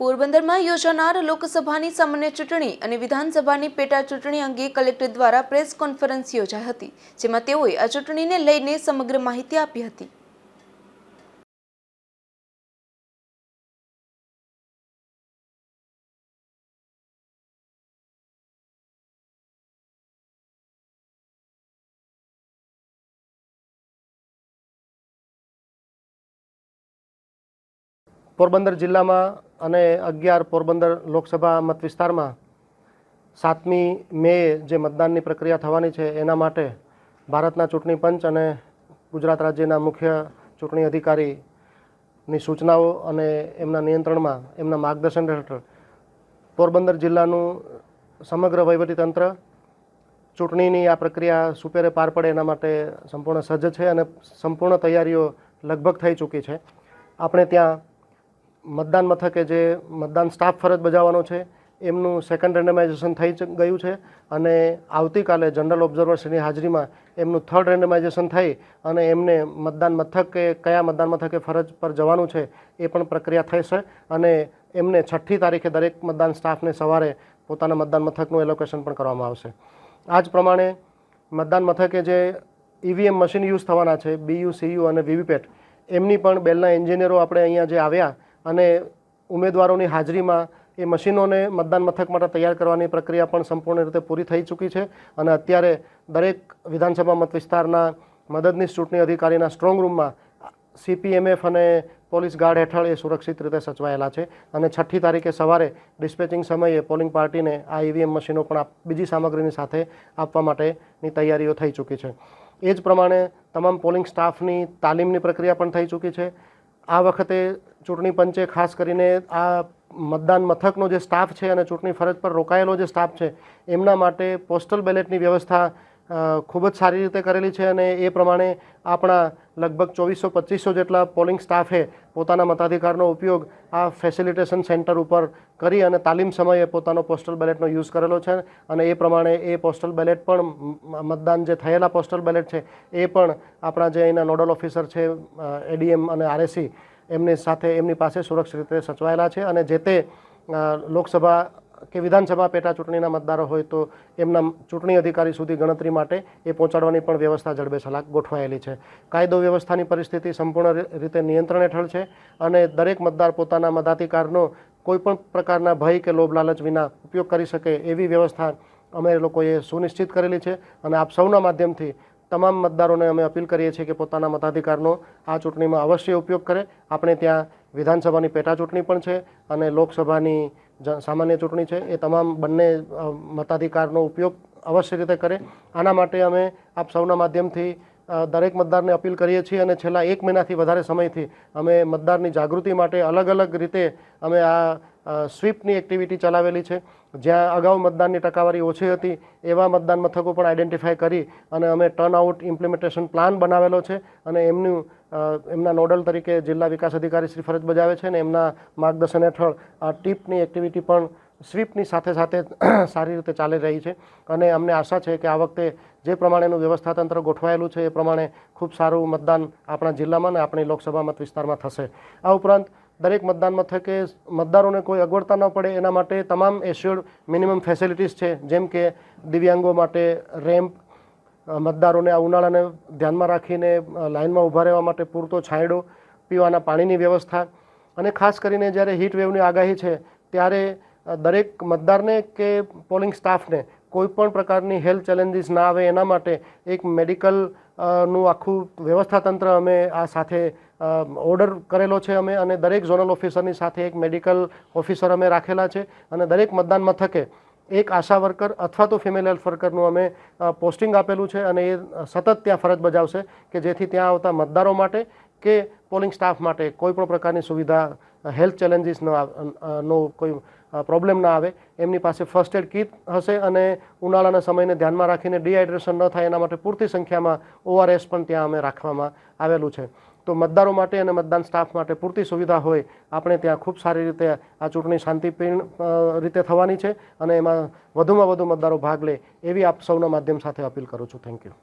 પોરબંદરમાં યોજાનાર લોકસભાની સામાન્ય ચૂંટણી અને વિધાનસભાની પેટા ચૂંટણી અંગે કલેક્ટર દ્વારા પ્રેસ કોન્ફરન્સ યોજાઈ હતી, જેમાં તેઓએ આ ચૂંટણીને લઈને સમગ્ર માહિતી આપી હતી. પોરબંદર જિલ્લામાં અને અગિયાર પોરબંદર લોકસભા મત વિસ્તારમાં સાતમી મે જે મતદાનની પ્રક્રિયા થવાની છે, એના માટે ભારતના ચૂંટણી પંચ અને ગુજરાત રાજ્યના મુખ્ય ચૂંટણી અધિકારીની સૂચનાઓ અને એમના નિયંત્રણમાં એમના માર્ગદર્શન હેઠળ પોરબંદર જિલ્લાનું સમગ્ર વહીવટીતંત્ર ચૂંટણીની આ પ્રક્રિયા સુપેરે પાર પડે એના માટે સંપૂર્ણ સજ્જ છે અને સંપૂર્ણ તૈયારીઓ લગભગ થઈ ચૂકી છે. આપણે ત્યાં મતદાન મથકે જે મતદાન સ્ટાફ ફરજ બજાવવાનો છે, એમનું સેકન્ડ રેન્ડમાઇઝેશન થઈ ગયું છે અને આવતીકાલે જનરલ ઓબ્ઝર્વર્સની હાજરીમાં એમનું થર્ડ રેન્ડમાઇઝેશન થઈ અને એમને મતદાન મથકે કયા મતદાન મથકે ફરજ પર જવાનું છે એ પણ પ્રક્રિયા થશે અને એમને છઠ્ઠી તારીખે દરેક મતદાન સ્ટાફને સવારે પોતાના મતદાન મથકનું એલોકેશન પણ કરવામાં આવશે. આ જ પ્રમાણે મતદાન મથકે જે ઈવીએમ મશીન યુઝ થવાના છે બીયુ સીયુ અને વીવીપેટ એમની પણ બેલના એન્જિનિયરો આપણે અહીંયા જે આવ્યા અને ઉમેદવારોની હાજરીમાં એ મશીનોને મતદાન મથક માટે તૈયાર કરવાની પ્રક્રિયા પણ સંપૂર્ણ રીતે પૂરી થઈ ચૂકી છે અને અત્યારે દરેક વિધાનસભા મત વિસ્તારના મદદનીશ ચૂંટણી અધિકારીના સ્ટ્રોંગ રૂમમાં સીપીએમએફ અને પોલીસ ગાર્ડ હેઠળ એ સુરક્ષિત રીતે સચવાયેલા છે અને છઠ્ઠી તારીખે સવારે ડિસ્પેચિંગ સમયે પોલિંગ પાર્ટીને આ ઈવીએમ મશીનો પણ બીજી સામગ્રીની સાથે આપવા માટેની તૈયારીઓ થઈ ચૂકી છે. એ જ પ્રમાણે તમામ પોલિંગ સ્ટાફની તાલીમની પ્રક્રિયા પણ થઈ ચૂકી છે. આ વખતે ચૂંટણી પંચે ખાસ કરીને આ મતદાન મથકનો જે સ્ટાફ છે અને ચૂંટણી ફરજ પર રોકાયેલો જે સ્ટાફ છે, એમના માટે પોસ્ટલ બેલેટની વ્યવસ્થા ખૂબ જ સારી રીતે કરેલી છે અને એ પ્રમાણે આપણા લગભગ ચોવીસો પચીસો જેટલા પોલિંગ સ્ટાફે પોતાના મતાધિકારનો ઉપયોગ આ ફેસિલિટેશન સેન્ટર ઉપર કરી અને તાલીમ સમયે પોતાનો પોસ્ટલ બેલેટનો યુઝ કરેલો છે અને એ પ્રમાણે એ પોસ્ટલ બેલેટ પણ મતદાન જે થયેલા પોસ્ટલ બેલેટ છે, એ પણ આપણા જે અહીંના નોડલ ઓફિસર છે એડીએમ અને આરએસી એમની સાથે, એમની પાસે સુરક્ષિત રીતે સચવાયેલા છે અને જે તે લોકસભા કે વિધાનસભા પેટા ચૂંટણીના મતદારો હોય તો એમના ચૂંટણી અધિકારી સુધી ગણતરી માટે એ પહોંચાડવાની પણ વ્યવસ્થા જડબે સલાક ગોઠવાયેલી છે. કાયદો વ્યવસ્થાની પરિસ્થિતિ સંપૂર્ણ રીતે નિયંત્રણ હેઠળ છે અને દરેક મતદાર પોતાના મતાધિકારનો કોઈપણ પ્રકારના ભય કે લોભ લાલચ વિના ઉપયોગ કરી શકે એવી વ્યવસ્થા અમે લોકોએ સુનિશ્ચિત કરેલી છે અને આપ સૌના માધ્યમથી તમામ મતદારોને અમે અપીલ કરીએ છીએ કે પોતાના મતાધિકારનો આ ચૂંટણીમાં અવશ્ય ઉપયોગ કરે. આપણે ત્યાં વિધાનસભાની પેટા ચૂંટણી પણ છે અને લોકસભાની સામાન્ય ચૂંટણી છે. એ તમામ બંને મતાધિકારનો ઉપયોગ અવશ્ય રીતે કરે. આના માટે અમે આપ સૌના માધ્યમથી દરેક મતદારને અપીલ કરીએ છીએ અને છેલ્લા એક મહિનાથી વધારે સમયથી અમે મતદારની જાગૃતિ માટે અલગ અલગ રીતે અમે આ સ્વીપની એક્ટિવિટી ચલાવેલી છે. જ્યાં અગાઉ મતદાનની ટકાવારી ઓછી હતી, એવા મતદાન મથકો પણ આઈડેન્ટિફાય કરી અને અમે ટર્નઆઉટ ઇમ્પ્લિમેન્ટેશન પ્લાન બનાવેલો છે અને એમનું એમના નોડલ તરીકે જિલ્લા વિકાસ અધિકારી શ્રી ફરજ બજાવે છે અને એમના માર્ગદર્શન હેઠળ આ ટીપની એક્ટિવિટી પણ સ્વીપની સાથે સાથે સારી રીતે ચાલી રહી છે અને અમને આશા છે કે આ વખતે જે પ્રમાણેનું વ્યવસ્થા તંત્ર ગોઠવાયેલું છે એ પ્રમાણે ખૂબ સારું મતદાન આપણા જિલ્લામાં અને આપણી લોકસભા મત વિસ્તારમાં થશે. આ ઉપરાંત દરેક મતદાન મથકે મતદારોને કોઈ અગવડતા ન પડે એના માટે તમામ એશ્યોર્ડ મિનિમમ ફેસિલિટીઝ છે, જેમ કે દિવ્યાંગો માટે રેમ્પ મતદારોને આ ઉનાળાને ધ્યાનમાં રાખીને લાઇનમાં ઊભા રહેવા માટે પૂરતો છાંયડો, પીવાના પાણીની વ્યવસ્થા અને ખાસ કરીને જ્યારે હીટ વેવની આગાહી છે, ત્યારે દરેક મતદારને કે પોલિંગ સ્ટાફને કોઈ પણ પ્રકારની હેલ્થ ચેલેન્જીસ ના આવે એના માટે એક મેડિકલનું આખું વ્યવસ્થા તંત્ર અમે આ સાથે ઓર્ડર કરેલો છે અમે અને દરેક ઝોનલ ઓફિસરની સાથે એક મેડિકલ ઓફિસર અમે રાખેલા છે અને દરેક મતદાન મથકે એક આશા વર્કર અથવા તો ફિમેલ હેલ્થ વર્કરનું અમે પોસ્ટિંગ આપેલું છે અને એ સતત ત્યાં ફરજ બજાવશે કે જેથી ત્યાં આવતા મતદારો માટે કે પોલિંગ સ્ટાફ માટે કોઈ પણ પ્રકારની સુવિધા હેલ્થ ચેલેન્જીસ નો કોઈ પ્રોબ્લેમ ના આવે. એમની પાસે ફર્સ્ટ એડ કીટ હશે અને ઉનાળાના સમયને ધ્યાનમાં રાખીને ડિહાઇડ્રેશન ન થાય એના માટે પૂરતી સંખ્યામાં ઓઆરએસ પણ ત્યાં અમે રાખવામાં આવેલું છે. તો મતદારો માટે અને મતદાન સ્ટાફ માટે પૂરતી સુવિધા હોય, આપણે ત્યાં ખૂબ સારી રીતે આ ચૂંટણી શાંતિપૂર્ણ રીતે થવાની છે અને એમાં વધુમાં વધુ મતદારો ભાગ લે એવી આપ સૌના માધ્યમ સાથે અપીલ કરું છું. Thank you